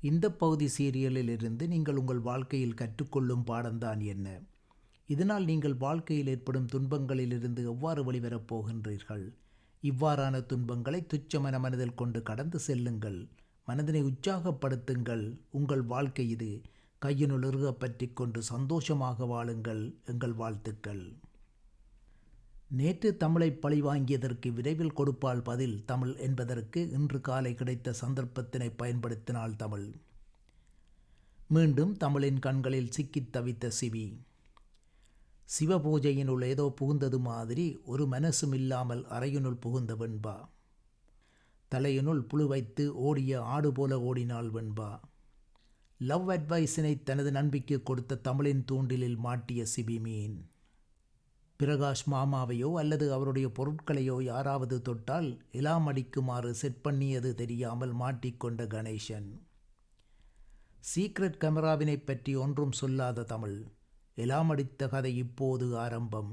இந்த பகுதி சீரியலில் இருந்து நீங்கள் உங்கள் வாழ்க்கையில் கற்றுக்கொள்ளும் பாடம்தான் என்ன? இதனால் நீங்கள் வாழ்க்கையில் ஏற்படும் துன்பங்களிலிருந்து எவ்வாறு வெளிவரப் போகின்றீர்கள்? இவ்வாறான துன்பங்களை துச்சமன மனதில் கொண்டு கடந்து செல்லுங்கள். மனதினை உற்சாகப்படுத்துங்கள். உங்கள் வாழ்க்கை இது கையினுள் இறுக பற்றி கொண்டு சந்தோஷமாக வாழுங்கள். எங்கள் வாழ்த்துக்கள். நேற்று தமிழை பழிவாங்கியதற்கு விரைவில் கொடுப்பால் பதில் தமிழ் என்பதற்கு இன்று காலை கிடைத்த சந்தர்ப்பத்தினை பயன்படுத்தினாள் தமிழ். மீண்டும் தமிழின் கண்களில் சிக்கித் தவித்த சிவி சிவபூஜையினுள் ஏதோ புகுந்தது மாதிரி ஒரு மனசும் இல்லாமல் அறையினுள் புகுந்த வெண்பா. தலையினுள் புழு வைத்து ஓடிய ஆடு போல ஓடினாள் வெண்பா. லவ் அட்வைஸினை தனது நண்பிக்கு கொடுத்த தமிழின் தூண்டிலில் மாட்டிய சிபி மீன். பிரகாஷ் மாமாவையோ அல்லது அவருடைய பொருட்களையோ யாராவது தொட்டால் இலாம் அடிக்குமாறு செட் பண்ணியது தெரியாமல் மாட்டிக்கொண்ட கணேசன். சீக்ரெட் கேமராவினை பற்றி ஒன்றும் சொல்லாத தமிழ். இலாம் அடித்த கதை இப்போது ஆரம்பம்.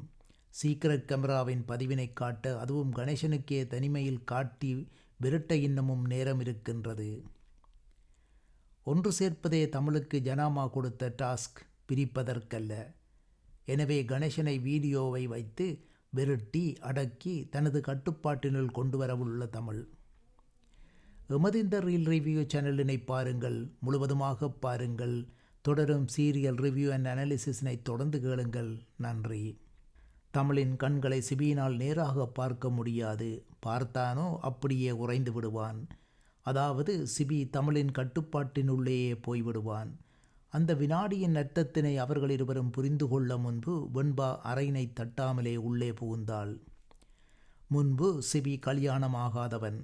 சீக்ரெட் கேமராவின் பதிவினை காட்ட அதுவும் கணேசனுக்கே தனிமையில் காட்டி விரட்ட இன்னமும் நேரம் இருக்கின்றது ஒன்று சேர்ப்பதே தமிழுக்கு ஜனாமா கொடுத்த டாஸ்க் பிரிப்பதற்கல்ல. எனவே கணேசனை வீடியோவை வைத்து விரட்டி அடக்கி தனது கட்டுப்பாட்டினுள் கொண்டு வரவுள்ள தமிழ். எமது இந்த ரீல் ரிவ்யூ சேனலினை பாருங்கள் முழுவதுமாக பாருங்கள் தொடரும் சீரியல் ரிவ்யூ அண்ட் அனாலிசிஸினை தொடர்ந்து கேளுங்கள். நன்றி. தமிழின் கண்களை சிபியினால் நேராக பார்க்க முடியாது. பார்த்தானோ அப்படியே உறைந்து விடுவான். அதாவது சிபி தமிழின் கட்டுப்பாட்டினுள்ளேயே போய்விடுவான். அந்த வினாடியின் அர்த்தத்தினை அவர்கள் இருவரும் புரிந்து கொள்ள முன்பு வெண்பா அறையினை தட்டாமலே உள்ளே புகுந்தாள். முன்பு சிபி கல்யாணமாகாதவன்.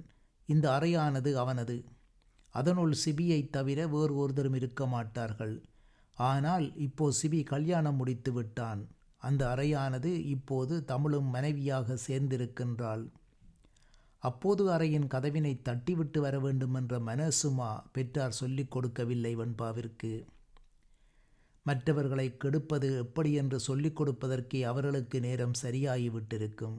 இந்த அறையானது அவனது. அதனுள் சிபியை தவிர வேறு ஒருத்தரும் இருக்க மாட்டார்கள். ஆனால் இப்போ சிபி கல்யாணம் முடித்து விட்டான். அந்த அறையானது இப்போது தமிழும் மனைவியாக சேர்ந்திருக்கின்றாள். அப்போது அறையின் கதவினை தட்டிவிட்டு வர வேண்டுமென்ற மனசுமா பெற்றார் சொல்லிக் கொடுக்கவில்லை வெண்பாவிற்கு. மற்றவர்களை கெடுப்பது எப்படி என்று சொல்லிக் கொடுப்பதற்கே அவர்களுக்கு நேரம் சரியாகிவிட்டிருக்கும்.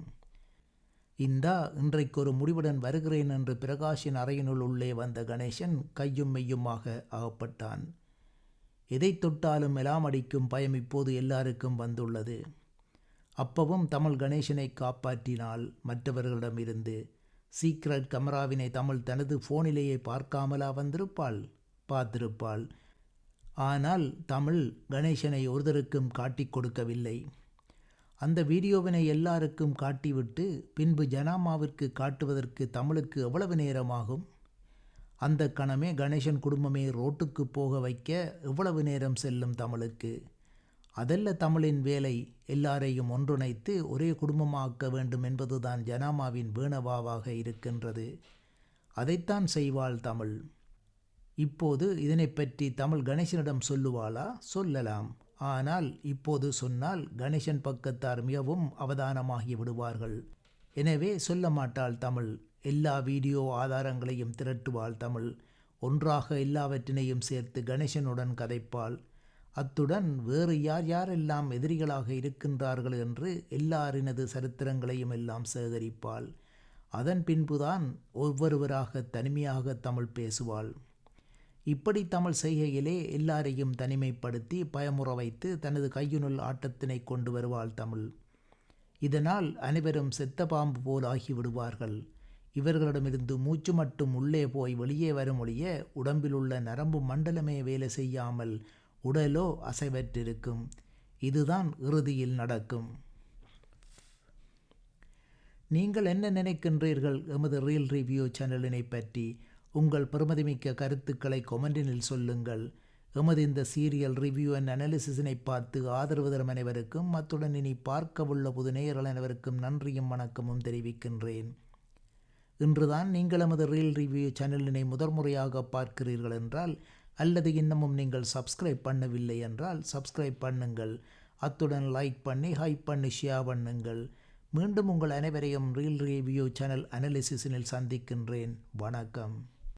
இந்தா இன்றைக்கு ஒரு முடிவுடன் வருகிறேன் என்று பிரகாஷின் அறையினுள் உள்ளே வந்த கணேசன் கையும் மெய்யுமாக அகப்பட்டான். எதை தொட்டாலும் எலாமடிக்கும் பயம் இப்போது எல்லாருக்கும் வந்துள்ளது. அப்பவும் தமிழ் கணேசனை காப்பாற்றினால் மற்றவர்களிடமிருந்து சீக்ரெட் கமராவினை தமிழ் தனது ஃபோனிலேயே பார்க்காமலா வந்திருப்பாள்? பார்த்திருப்பாள். ஆனால் தமிழ் கணேசனை ஒருதருக்கும் காட்டிக் கொடுக்கவில்லை. அந்த வீடியோவினை எல்லாருக்கும் காட்டிவிட்டு பின்பு ஜனாமாவிற்கு காட்டுவதற்கு தமிழுக்கு எவ்வளவு நேரமாகும்? அந்த கணமே கணேசன் குடும்பமே ரோட்டுக்கு போக வைக்க எவ்வளவு நேரம் செல்லும் தமிழுக்கு? அதல்ல தமிழின் வேலை எல்லாரையும் ஒன்றிணைத்து ஒரே குடும்பமாக்க வேண்டும் என்பதுதான் ஜனாமாவின் வேணவாவாக இருக்கின்றது. அதைத்தான் செய்வாள் தமிழ். இப்போது இதனை பற்றி தமிழ் கணேசனிடம் சொல்லுவாளா? சொல்லலாம். ஆனால் இப்போது சொன்னால் கணேசன் பக்கத்தார் மிகவும் அவதானமாகி விடுவார்கள். எனவே சொல்ல மாட்டாள் தமிழ். எல்லா வீடியோ ஆதாரங்களையும் திரட்டுவாள் தமிழ். ஒன்றாக எல்லாவற்றினையும் சேர்த்து கணேசனுடன் கதைப்பாள். அத்துடன் வேறு யார் யாரெல்லாம் எதிரிகளாக இருக்கின்றார்கள் என்று எல்லாரினது சரித்திரங்களையும் எல்லாம் சேகரிப்பாள். அதன் பின்புதான் ஒவ்வொருவராக தனிமையாக தமிழ் பேசுவாள். இப்படி தமிழ் செய்கையிலே எல்லாரையும் தனிமைப்படுத்தி பயமுற வைத்து தனது கையினுள் ஆட்டத்தினை கொண்டு வருவாள் தமிழ். இதனால் அனைவரும் செத்த பாம்பு போல் ஆகிவிடுவார்கள் இவர்களிடமிருந்து மூச்சு மட்டும் உள்ளே போய் வெளியே வரும் ஒழிய உடம்பிலுள்ள நரம்பு மண்டலமே வேலை செய்யாமல் உடலோ அசைவற்றிருக்கும். இதுதான் இறுதியில் நடக்கும். நீங்கள் என்ன நினைக்கின்றீர்கள்? எமது ரீல் ரிவ்யூ சேனலினை பற்றி உங்கள் பெருமதிமிக்க கருத்துக்களை கொமெண்டினில் சொல்லுங்கள். எமது இந்த சீரியல் ரிவ்யூ அண்ட் அனாலிசிஸினை பார்த்து ஆதரவு தரும் அனைவருக்கும் அத்துடன் இனி பார்க்கவுள்ள புது நேயர்கள் அனைவருக்கும் நன்றியும் வணக்கமும் தெரிவிக்கின்றேன். இன்றுதான் நீங்கள் எமது ரீல் ரிவ்யூ சேனலினை முதன்முறையாக பார்க்கிறீர்கள் என்றால் அல்லது இன்னமும் நீங்கள் சப்ஸ்கிரைப் பண்ணவில்லை என்றால் சப்ஸ்கிரைப் பண்ணுங்கள். அத்துடன் லைக் பண்ணி ஹைப் பண்ணி ஷேர் பண்ணுங்கள். மீண்டும் உங்கள் அனைவரையும் ரீல் ரிவ்யூ சேனல் அனாலிசிஸினில் சந்திக்கின்றேன். வணக்கம்.